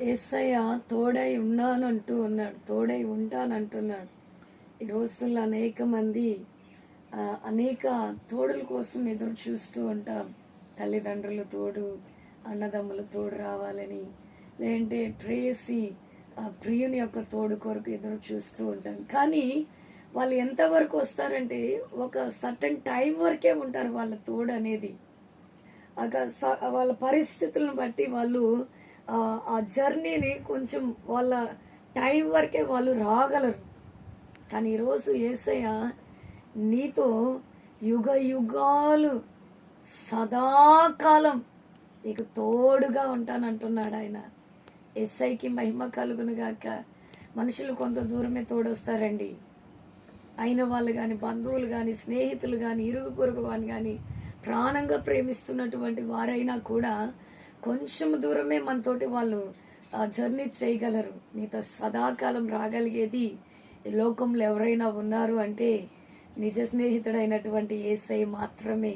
ఏసయ్య తోడై ఉన్నానంటూ ఉన్నాడు తోడై ఉంటానంటున్నాడు. ఈ రోజుల్లో అనేక మంది అనేక తోడుల కోసం ఎదురు చూస్తూ ఉంటాం. తల్లిదండ్రులు తోడు అన్నదమ్ములు తోడు రావాలని లేదంటే ట్రేసి ఆ ప్రియుని యొక్క తోడు కొరకు ఎదురు చూస్తూ ఉంటాం. కానీ వాళ్ళు ఎంతవరకు వస్తారంటే ఒక సర్టన్ టైం వరకే ఉంటారు వాళ్ళ తోడు అనేది. అక స- వాళ్ళ పరిస్థితులను బట్టి వాళ్ళు ఆ, జర్నీని కొంచెం వాళ్ళ టైం వరకే వాళ్ళు రాగలరు. కానీ ఈరోజు ఏసయ్య నీతో యుగ యుగాలు సదాకాలం నీకు తోడుగా ఉంటానంటున్నాడు ఆయన. ఎస్ఐకి మహిమ కలుగునుగాక మనుషులు కొంత దూరమే తోడొస్తారండి. అయిన వాళ్ళు కానీ బంధువులు కానీ స్నేహితులు కానీ ఇరుగు పొరుగు వాని కానీ ప్రాణంగా ప్రేమిస్తున్నటువంటి వారైనా కూడా కొంచెం దూరమే మనతోటి వాళ్ళు ఆ జర్నీ చేయగలరు. నీతో సదాకాలం రాగలిగేది లోకంలో ఎవరైనా ఉన్నారు అంటే నిజ స్నేహితుడైనటువంటి ఏసై మాత్రమే.